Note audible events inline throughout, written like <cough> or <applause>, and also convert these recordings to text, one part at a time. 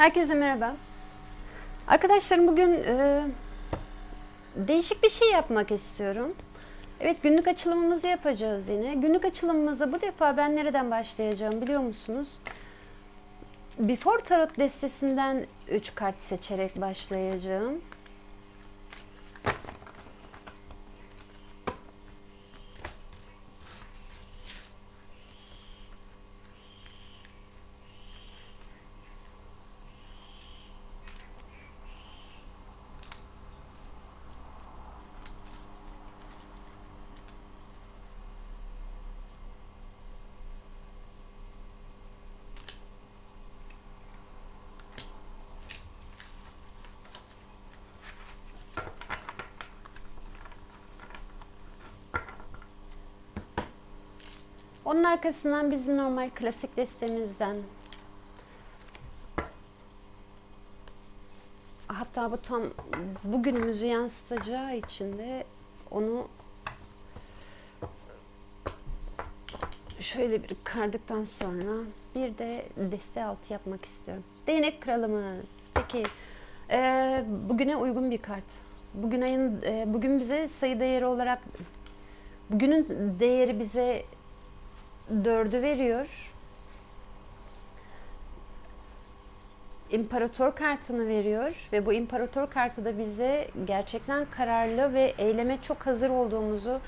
Herkese merhaba. Arkadaşlarım bugün e, değişik bir şey yapmak istiyorum. Evet günlük açılımımızı yapacağız yine. Günlük açılımımıza bu defa ben nereden başlayacağım biliyor musunuz? Before Tarot destesinden 3 kart seçerek başlayacağım. Onun arkasından bizim normal klasik destemizden hatta bu tam bugünümüzü yansıtacağı için de onu şöyle bir kardıktan sonra bir de deste altı yapmak istiyorum. Değnek kralımız. Peki e, bugüne uygun bir kart. Bugün ayın e, bugün bize sayı değeri olarak bugünün değeri bize dördü veriyor. İmparator kartını veriyor ve bu imparator kartı da bize gerçekten kararlı ve eyleme çok hazır olduğumuzu,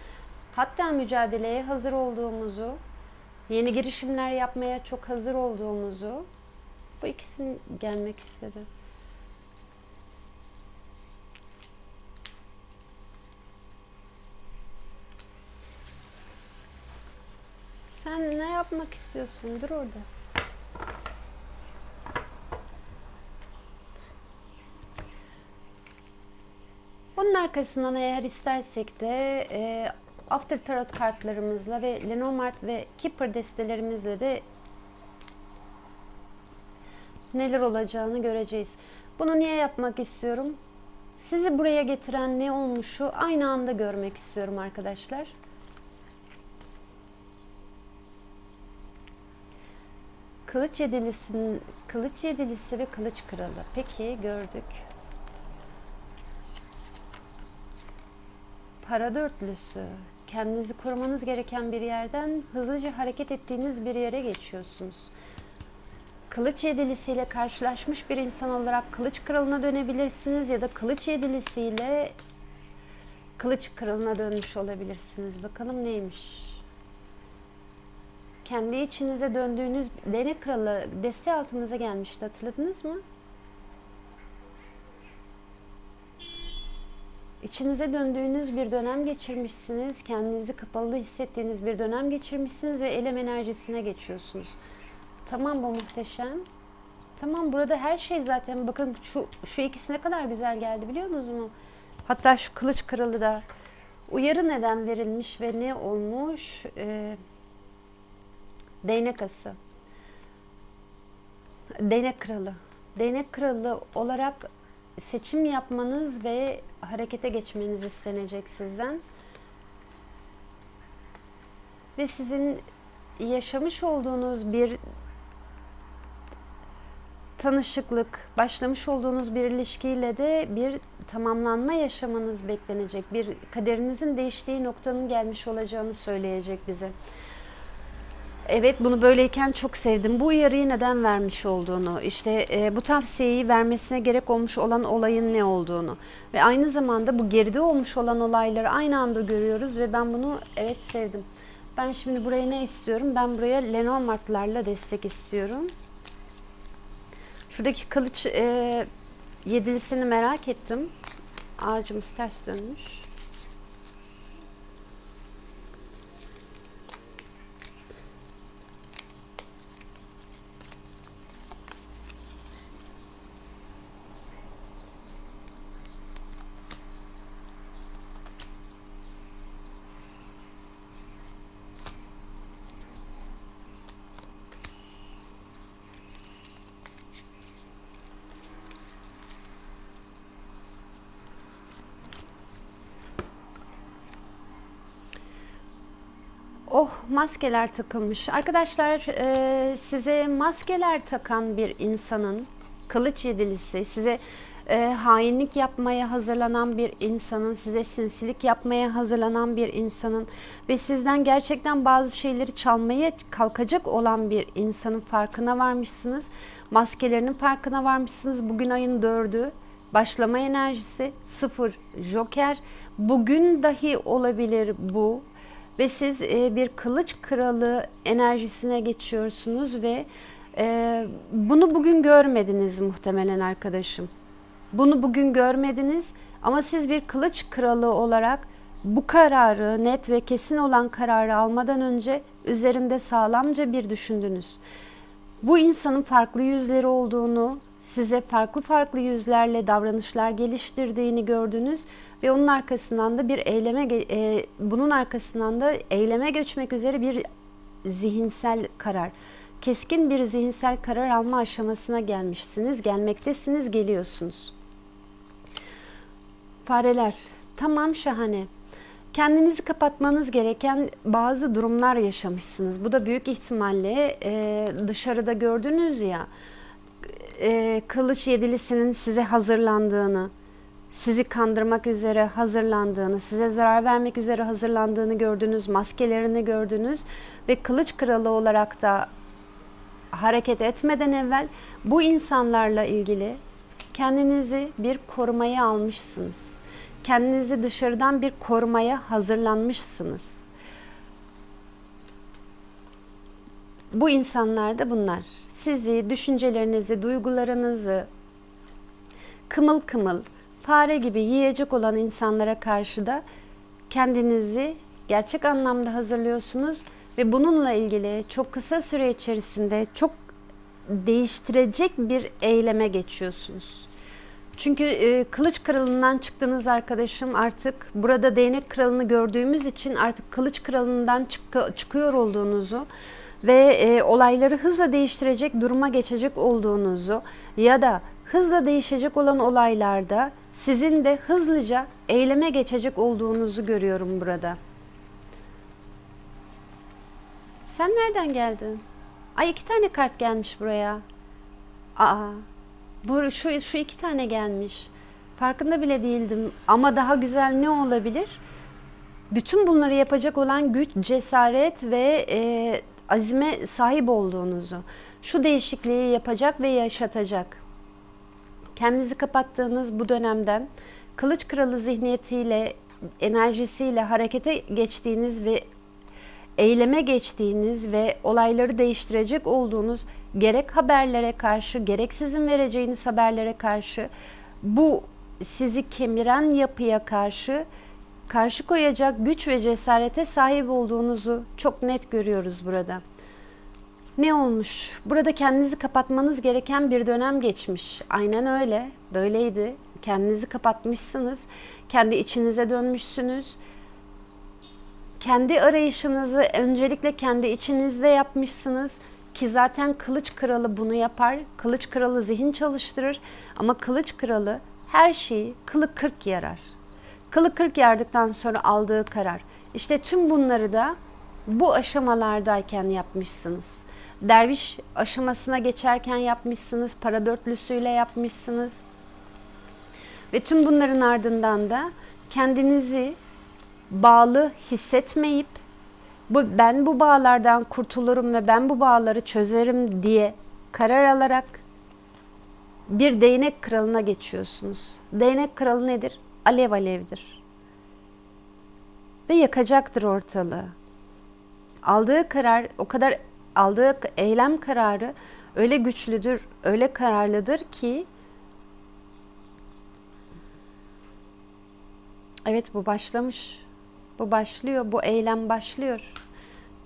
hatta mücadeleye hazır olduğumuzu, yeni girişimler yapmaya çok hazır olduğumuzu bu ikisini gelmek istedi. Sen ne yapmak istiyorsun? Dur orada. Bunun arkasından eğer istersek de e, After Tarot kartlarımızla ve Lenormand ve Keeper destelerimizle de neler olacağını göreceğiz. Bunu niye yapmak istiyorum? Sizi buraya getiren ne olmuşu aynı anda görmek istiyorum arkadaşlar. Kılıç yedilisinin kılıç yedilisi ve kılıç kralı. Peki gördük. Para dörtlüsü. Kendinizi korumanız gereken bir yerden hızlıca hareket ettiğiniz bir yere geçiyorsunuz. Kılıç yedilisiyle karşılaşmış bir insan olarak kılıç kralına dönebilirsiniz ya da kılıç yedilisiyle kılıç kralına dönmüş olabilirsiniz. Bakalım neymiş? Kendi içinize döndüğünüz değnek kralı deste altımıza gelmişti hatırladınız mı? İçinize döndüğünüz bir dönem geçirmişsiniz. Kendinizi kapalı hissettiğiniz bir dönem geçirmişsiniz ve elem enerjisine geçiyorsunuz. Tamam bu muhteşem. Tamam burada her şey zaten bakın şu şu ikisi ne kadar güzel geldi biliyor musunuz mu? Hatta şu kılıç kralı da uyarı neden verilmiş ve ne olmuş? Ee, Değnek ası. Değnek kralı. Değnek kralı olarak seçim yapmanız ve harekete geçmeniz istenecek sizden. Ve sizin yaşamış olduğunuz bir tanışıklık, başlamış olduğunuz bir ilişkiyle de bir tamamlanma yaşamanız beklenecek. Bir kaderinizin değiştiği noktanın gelmiş olacağını söyleyecek bize. Evet bunu böyleyken çok sevdim. Bu uyarıyı neden vermiş olduğunu, işte e, bu tavsiyeyi vermesine gerek olmuş olan olayın ne olduğunu ve aynı zamanda bu geride olmuş olan olayları aynı anda görüyoruz ve ben bunu evet sevdim. Ben şimdi buraya ne istiyorum? Ben buraya Lenormand'larla destek istiyorum. Şuradaki kılıç e, yedilisini merak ettim. Ağacımız ters dönmüş. Oh maskeler takılmış. Arkadaşlar e, size maskeler takan bir insanın kılıç yedilisi, size e, hainlik yapmaya hazırlanan bir insanın, size sinsilik yapmaya hazırlanan bir insanın ve sizden gerçekten bazı şeyleri çalmaya kalkacak olan bir insanın farkına varmışsınız. Maskelerinin farkına varmışsınız. Bugün ayın dördü, başlama enerjisi, sıfır, joker. Bugün dahi olabilir bu ve siz e, bir kılıç kralı enerjisine geçiyorsunuz ve e, bunu bugün görmediniz muhtemelen arkadaşım. Bunu bugün görmediniz ama siz bir kılıç kralı olarak bu kararı net ve kesin olan kararı almadan önce üzerinde sağlamca bir düşündünüz. Bu insanın farklı yüzleri olduğunu, size farklı farklı yüzlerle davranışlar geliştirdiğini gördünüz ve onun arkasından da bir eyleme e, bunun arkasından da eyleme geçmek üzere bir zihinsel karar. Keskin bir zihinsel karar alma aşamasına gelmişsiniz, gelmektesiniz, geliyorsunuz. Fareler, tamam şahane. Kendinizi kapatmanız gereken bazı durumlar yaşamışsınız. Bu da büyük ihtimalle e, dışarıda gördünüz ya, e, kılıç yedilisinin size hazırlandığını, sizi kandırmak üzere hazırlandığını, size zarar vermek üzere hazırlandığını gördünüz, maskelerini gördünüz ve kılıç kralı olarak da hareket etmeden evvel bu insanlarla ilgili kendinizi bir korumaya almışsınız. Kendinizi dışarıdan bir korumaya hazırlanmışsınız. Bu insanlar da bunlar. Sizi, düşüncelerinizi, duygularınızı kımıl kımıl, fare gibi yiyecek olan insanlara karşı da kendinizi gerçek anlamda hazırlıyorsunuz ve bununla ilgili çok kısa süre içerisinde çok değiştirecek bir eyleme geçiyorsunuz. Çünkü e, kılıç kralından çıktığınız arkadaşım artık burada değnek kralını gördüğümüz için artık kılıç kralından çık- çıkıyor olduğunuzu ve e, olayları hızla değiştirecek duruma geçecek olduğunuzu ya da hızla değişecek olan olaylarda sizin de hızlıca eyleme geçecek olduğunuzu görüyorum burada. Sen nereden geldin? Ay iki tane kart gelmiş buraya. Aa, bu şu şu iki tane gelmiş. Farkında bile değildim. Ama daha güzel ne olabilir? Bütün bunları yapacak olan güç, cesaret ve e, azime sahip olduğunuzu. Şu değişikliği yapacak ve yaşatacak. Kendinizi kapattığınız bu dönemden kılıç kralı zihniyetiyle, enerjisiyle harekete geçtiğiniz ve eyleme geçtiğiniz ve olayları değiştirecek olduğunuz gerek haberlere karşı, gerek sizin vereceğiniz haberlere karşı bu sizi kemiren yapıya karşı karşı koyacak güç ve cesarete sahip olduğunuzu çok net görüyoruz burada. Ne olmuş? Burada kendinizi kapatmanız gereken bir dönem geçmiş. Aynen öyle. Böyleydi. Kendinizi kapatmışsınız. Kendi içinize dönmüşsünüz kendi arayışınızı öncelikle kendi içinizde yapmışsınız ki zaten kılıç kralı bunu yapar. Kılıç kralı zihin çalıştırır ama kılıç kralı her şeyi kılı kırk yarar. Kılı kırk yardıktan sonra aldığı karar. İşte tüm bunları da bu aşamalardayken yapmışsınız. Derviş aşamasına geçerken yapmışsınız, para dörtlüsüyle yapmışsınız. Ve tüm bunların ardından da kendinizi bağlı hissetmeyip bu ben bu bağlardan kurtulurum ve ben bu bağları çözerim diye karar alarak bir değnek kralına geçiyorsunuz. Değnek kralı nedir? Alev alevdir. Ve yakacaktır ortalığı. Aldığı karar o kadar aldığı eylem kararı öyle güçlüdür, öyle kararlıdır ki Evet bu başlamış. Bu başlıyor, bu eylem başlıyor.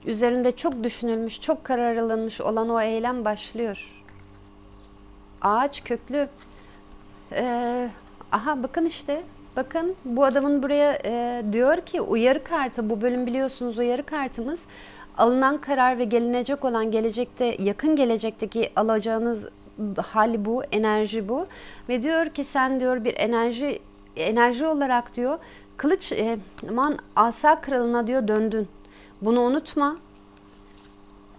Üzerinde çok düşünülmüş, çok karar alınmış olan o eylem başlıyor. Ağaç köklü. Ee, aha bakın işte, bakın bu adamın buraya e, diyor ki uyarı kartı, bu bölüm biliyorsunuz uyarı kartımız. Alınan karar ve gelinecek olan gelecekte, yakın gelecekteki alacağınız hal bu, enerji bu. Ve diyor ki sen diyor bir enerji enerji olarak diyor Kılıç e, aman asa kralına diyor döndün. Bunu unutma.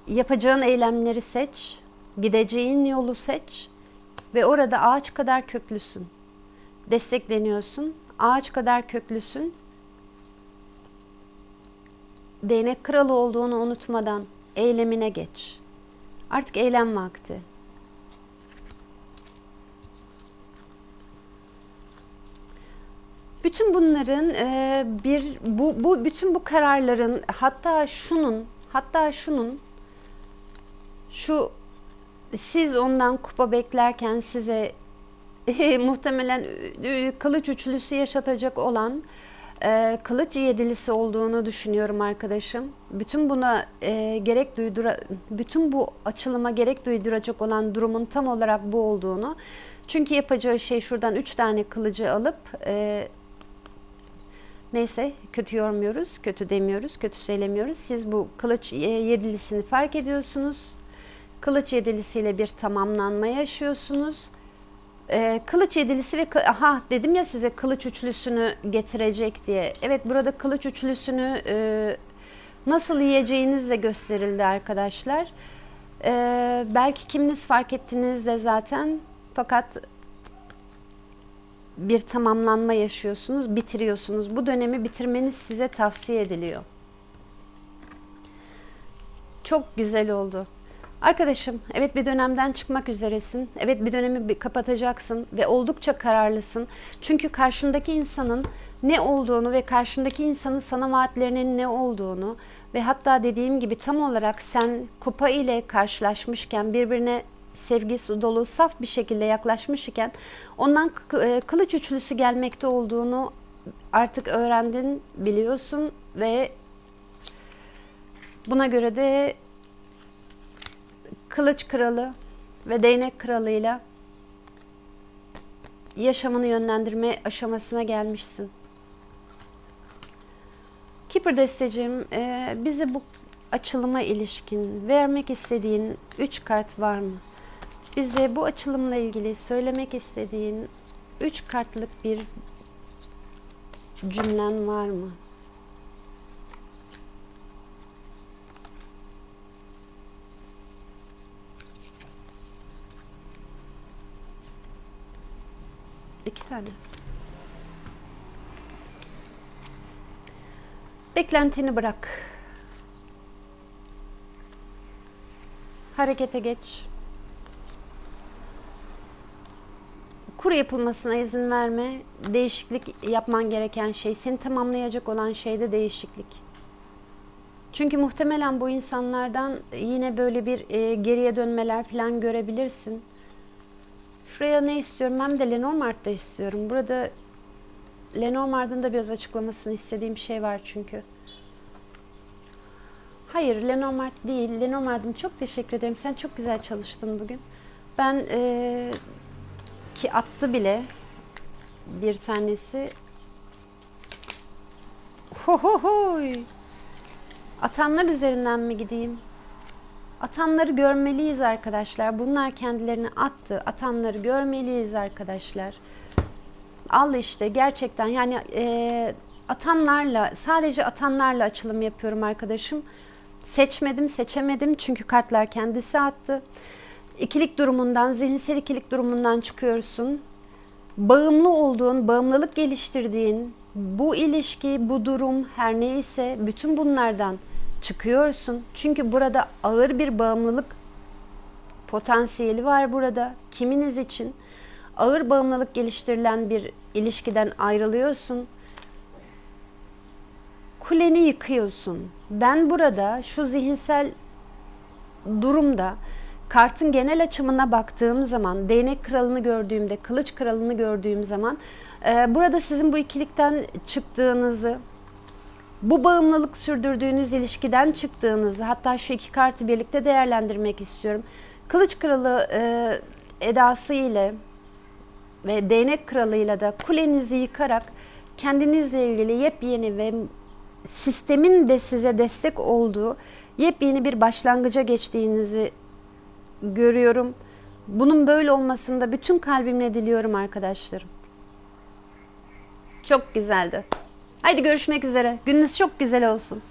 Yapacağın eylemleri seç. Gideceğin yolu seç. Ve orada ağaç kadar köklüsün. Destekleniyorsun. Ağaç kadar köklüsün. Değnek kralı olduğunu unutmadan eylemine geç. Artık eylem vakti. Bütün bunların e, bir bu bu bütün bu kararların hatta şunun hatta şunun şu siz ondan kupa beklerken size <laughs> muhtemelen e, kılıç üçlüsü yaşatacak olan e, kılıç yedilisi olduğunu düşünüyorum arkadaşım. Bütün buna e, gerek duydura, bütün bu açılıma gerek duyduracak olan durumun tam olarak bu olduğunu. Çünkü yapacağı şey şuradan üç tane kılıcı alıp e, neyse kötü yormuyoruz, kötü demiyoruz, kötü söylemiyoruz. Siz bu kılıç e, yedilisini fark ediyorsunuz. Kılıç yedilisiyle bir tamamlanma yaşıyorsunuz. Ee, kılıç yedilisi ve aha dedim ya size kılıç üçlüsünü getirecek diye. Evet burada kılıç üçlüsünü e, nasıl yiyeceğiniz de gösterildi arkadaşlar. Ee, belki kiminiz fark ettiniz de zaten fakat bir tamamlanma yaşıyorsunuz, bitiriyorsunuz. Bu dönemi bitirmeniz size tavsiye ediliyor. Çok güzel oldu. Arkadaşım, evet bir dönemden çıkmak üzeresin. Evet bir dönemi kapatacaksın ve oldukça kararlısın. Çünkü karşındaki insanın ne olduğunu ve karşındaki insanın sana vaatlerinin ne olduğunu ve hatta dediğim gibi tam olarak sen kupa ile karşılaşmışken birbirine sevgisi dolu saf bir şekilde yaklaşmış iken ondan e, kılıç üçlüsü gelmekte olduğunu artık öğrendin, biliyorsun ve buna göre de kılıç kralı ve değnek kralıyla yaşamını yönlendirme aşamasına gelmişsin. Keeper desteciğim, e, bize bu açılıma ilişkin vermek istediğin 3 kart var mı? Bize bu açılımla ilgili söylemek istediğin 3 kartlık bir cümlen var mı? Tane. Beklentini bırak. Harekete geç. Kur yapılmasına izin verme. Değişiklik yapman gereken şey, seni tamamlayacak olan şeyde değişiklik. Çünkü muhtemelen bu insanlardan yine böyle bir e, geriye dönmeler falan görebilirsin. Şuraya ne istiyorum? Ben de Lenormand'da istiyorum. Burada Lenormand'ın da biraz açıklamasını istediğim şey var çünkü. Hayır, Lenormand değil. Lenormand'ım çok teşekkür ederim. Sen çok güzel çalıştın bugün. Ben eee, ki attı bile bir tanesi. Ho ho hoy. Atanlar üzerinden mi gideyim? Atanları görmeliyiz arkadaşlar. Bunlar kendilerini attı. Atanları görmeliyiz arkadaşlar. Al işte gerçekten yani e, atanlarla sadece atanlarla açılım yapıyorum arkadaşım. Seçmedim seçemedim çünkü kartlar kendisi attı. İkilik durumundan zihinsel ikilik durumundan çıkıyorsun. Bağımlı olduğun, bağımlılık geliştirdiğin bu ilişki, bu durum her neyse bütün bunlardan çıkıyorsun. Çünkü burada ağır bir bağımlılık potansiyeli var burada. Kiminiz için ağır bağımlılık geliştirilen bir ilişkiden ayrılıyorsun. Kuleni yıkıyorsun. Ben burada şu zihinsel durumda kartın genel açımına baktığım zaman, değnek kralını gördüğümde, kılıç kralını gördüğüm zaman e, burada sizin bu ikilikten çıktığınızı, bu bağımlılık sürdürdüğünüz ilişkiden çıktığınızı hatta şu iki kartı birlikte değerlendirmek istiyorum. Kılıç kralı e, edası ile ve değnek kralıyla da kulenizi yıkarak kendinizle ilgili yepyeni ve sistemin de size destek olduğu yepyeni bir başlangıca geçtiğinizi görüyorum. Bunun böyle olmasını da bütün kalbimle diliyorum arkadaşlarım. Çok güzeldi. Haydi görüşmek üzere. Gününüz çok güzel olsun.